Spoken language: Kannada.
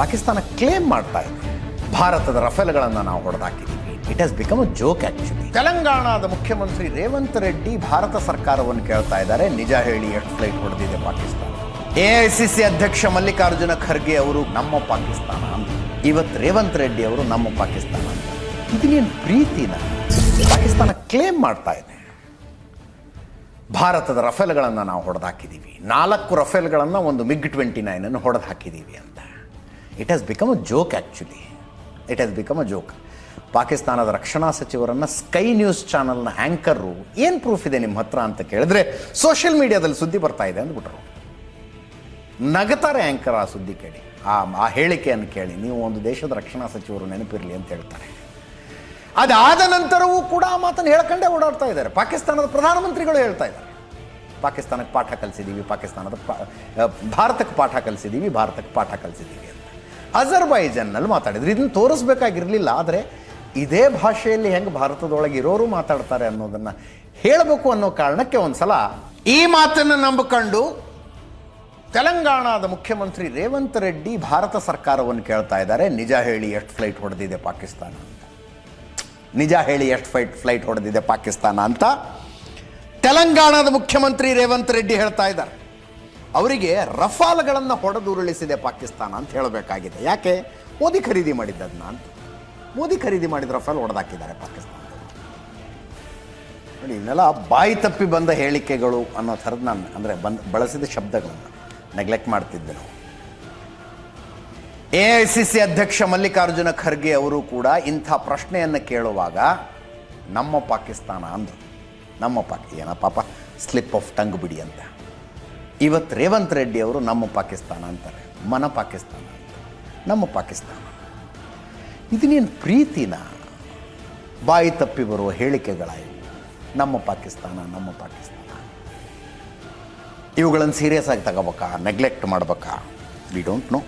ಪಾಕಿಸ್ತಾನ ಕ್ಲೇಮ್ ಮಾಡ್ತಾ ಇದೆ. ಭಾರತದ ರಫೇಲ್ಗಳನ್ನು ನಾವು ಹೊಡೆದಾಕಿದ್ದೀವಿ. It has become a joke actually ತೆಲಂಗಾಣದ ಮುಖ್ಯಮಂತ್ರಿ ರೇವಂತ್ ರೆಡ್ಡಿ ಭಾರತ ಸರ್ಕಾರವನ್ನು ಕೇಳ್ತಾ ಇದ್ದಾರೆ. ನಿಜ ಹೇಳಿ, ಎಷ್ಟು ಫ್ಲೈಟ್ ಹೊಡೆದಿದೆ ಪಾಕಿಸ್ತಾನ? ಎ ಅಧ್ಯಕ್ಷ ಮಲ್ಲಿಕಾರ್ಜುನ ಖರ್ಗೆ ಅವರು ನಮ್ಮ ಪಾಕಿಸ್ತಾನ ಅಂತ. ಇವತ್ತು ರೇವಂತ್ ರೆಡ್ಡಿ ಅವರು ನಮ್ಮ ಪಾಕಿಸ್ತಾನ ಅಂತ. ಇದನ್ನೇನು ಪ್ರೀತಿನ? ಪಾಕಿಸ್ತಾನ ಕ್ಲೇಮ್ ಮಾಡ್ತಾ ಇದೆ. ಭಾರತದ ರಫೇಲ್ಗಳನ್ನು ನಾವು ಹೊಡೆದಾಕಿದ್ದೀವಿ. ನಾಲ್ಕು ರಫೇಲ್ಗಳನ್ನು ಒಂದು ಮಿಗ್ ಟ್ವೆಂಟಿ ನೈನನ್ನು ಹೊಡೆದು ಹಾಕಿದ್ದೀವಿ ಅಂತ. It has become a joke actually it has become a joke ಪಾಕಿಸ್ತಾನದ ರಕ್ಷಣಾ ಸಚಿವರನ್ನು ಸ್ಕೈ ನ್ಯೂಸ್ ಚಾನಲ್ನ ಆ್ಯಂಕರು ಏನು ಪ್ರೂಫ್ ಇದೆ ನಿಮ್ಮ ಹತ್ರ ಅಂತ ಕೇಳಿದ್ರೆ ಸೋಷಿಯಲ್ ಮೀಡಿಯಾದಲ್ಲಿ ಸುದ್ದಿ ಬರ್ತಾ ಇದೆ ಅಂದ್ಬಿಟ್ರು. ನಗತಾರೆ ಆ್ಯಂಕರ್ ಆ ಸುದ್ದಿ ಕೇಳಿ. ಆ ಆ ಹೇಳಿಕೆಯನ್ನು ಕೇಳಿ. ನೀವು ಒಂದು ದೇಶದ ರಕ್ಷಣಾ ಸಚಿವರು ನೆನಪಿರಲಿ ಅಂತ ಹೇಳ್ತಾರೆ. ಅದಾದ ನಂತರವೂ ಕೂಡ ಆ ಮಾತನ್ನು ಹೇಳ್ಕೊಂಡೇ ಓಡಾಡ್ತಾ ಇದ್ದಾರೆ. ಪಾಕಿಸ್ತಾನದ ಪ್ರಧಾನಮಂತ್ರಿಗಳು ಹೇಳ್ತಾ ಇದ್ದಾರೆ. ಪಾಕಿಸ್ತಾನಕ್ಕೆ ಪಾಠ ಕಲಿಸಿದ್ದೀವಿ ಪಾಕಿಸ್ತಾನದ ಭಾರತಕ್ಕೆ ಪಾಠ ಕಲಿಸಿದ್ದೀವಿ ಭಾರತಕ್ಕೆ ಪಾಠ ಕಲಿಸಿದ್ದೀವಿ ಅಂತ. ಅಜರ್ಬೈಜನ್ನಲ್ಲಿ ಮಾತಾಡಿದ್ರು. ಇದನ್ನು ತೋರಿಸ್ಬೇಕಾಗಿರಲಿಲ್ಲ, ಆದರೆ ಇದೇ ಭಾಷೆಯಲ್ಲಿ ಹೆಂಗೆ ಭಾರತದೊಳಗೆ ಇರೋರು ಮಾತಾಡ್ತಾರೆ ಅನ್ನೋದನ್ನು ಹೇಳಬೇಕು ಅನ್ನೋ ಕಾರಣಕ್ಕೆ ಒಂದ್ಸಲ ಈ ಮಾತನ್ನು ನಂಬಿಕೊಂಡು ತೆಲಂಗಾಣದ ಮುಖ್ಯಮಂತ್ರಿ ರೇವಂತ್ ರೆಡ್ಡಿ ಭಾರತ ಸರ್ಕಾರವನ್ನು ಕೇಳ್ತಾ ಇದ್ದಾರೆ. ನಿಜ ಹೇಳಿ ಎಷ್ಟು ಫ್ಲೈಟ್ ಹೊಡೆದಿದೆ ಪಾಕಿಸ್ತಾನ ಅಂತ. ನಿಜ ಹೇಳಿ ಎಷ್ಟು ಫ್ಲೈಟ್ ಫ್ಲೈಟ್ ಹೊಡೆದಿದೆ ಪಾಕಿಸ್ತಾನ ಅಂತ. ತೆಲಂಗಾಣದ ಮುಖ್ಯಮಂತ್ರಿ ರೇವಂತ್ ರೆಡ್ಡಿ ಹೇಳ್ತಾ ಇದ್ದಾರೆ. ಅವರಿಗೆ ರಫಾಲ್ಗಳನ್ನು ಹೊಡೆದುರುಳಿಸಿದೆ ಪಾಕಿಸ್ತಾನ ಅಂತ ಹೇಳಬೇಕಾಗಿದೆ. ಯಾಕೆ? ಮೋದಿ ಖರೀದಿ ಮಾಡಿದ್ದದನ್ನ ಅಂತ. ಮೋದಿ ಖರೀದಿ ಮಾಡಿದ ರಫಾಲ್ ಹೊಡೆದಾಕಿದ್ದಾರೆ ಪಾಕಿಸ್ತಾನ. ನೋಡಿ ಇವನ್ನೆಲ್ಲ ಬಾಯಿ ತಪ್ಪಿ ಬಂದ ಹೇಳಿಕೆಗಳು ಅನ್ನೋ ಥರದ ನಾನು ಅಂದರೆ ಬಂದ್ ಬಳಸಿದ ಶಬ್ದಗಳನ್ನು ನೆಗ್ಲೆಕ್ಟ್ ಮಾಡ್ತಿದ್ದೆ ನಾವು. ಎ ಐ ಸಿ ಸಿ ಅಧ್ಯಕ್ಷ ಮಲ್ಲಿಕಾರ್ಜುನ ಖರ್ಗೆ ಅವರು ಕೂಡ ಇಂಥ ಪ್ರಶ್ನೆಯನ್ನು ಕೇಳುವಾಗ, ನಮ್ಮ ಪಾಕಿಸ್ತಾನ ಅಂದರು. ನಮ್ಮ ಪಾಕಿ, ಏನ ಸ್ಲಿಪ್ ಆಫ್ ಟಂಗ್ ಬಿಡಿ ಅಂತ. ಇವತ್ತು ರೇವಂತ್ ರೆಡ್ಡಿ ಅವರು ನಮ್ಮ ಪಾಕಿಸ್ತಾನ ಅಂತಾರೆ, ಮನ ಪಾಕಿಸ್ತಾನ ನಮ್ಮ ಪಾಕಿಸ್ತಾನ. ಇದನ್ನೇನು ಪ್ರೀತಿನ ಬಾಯಿ ತಪ್ಪಿ ಬರುವ ಹೇಳಿಕೆಗಳಾಯಿತು ನಮ್ಮ ಪಾಕಿಸ್ತಾನ ನಮ್ಮ ಪಾಕಿಸ್ತಾನ. ಇವುಗಳನ್ನು ಸೀರಿಯಸ್ ಆಗಿ ತಗೋಬೇಕಾ ನೆಗ್ಲೆಕ್ಟ್ ಮಾಡ್ಬೇಕಾ? We don't know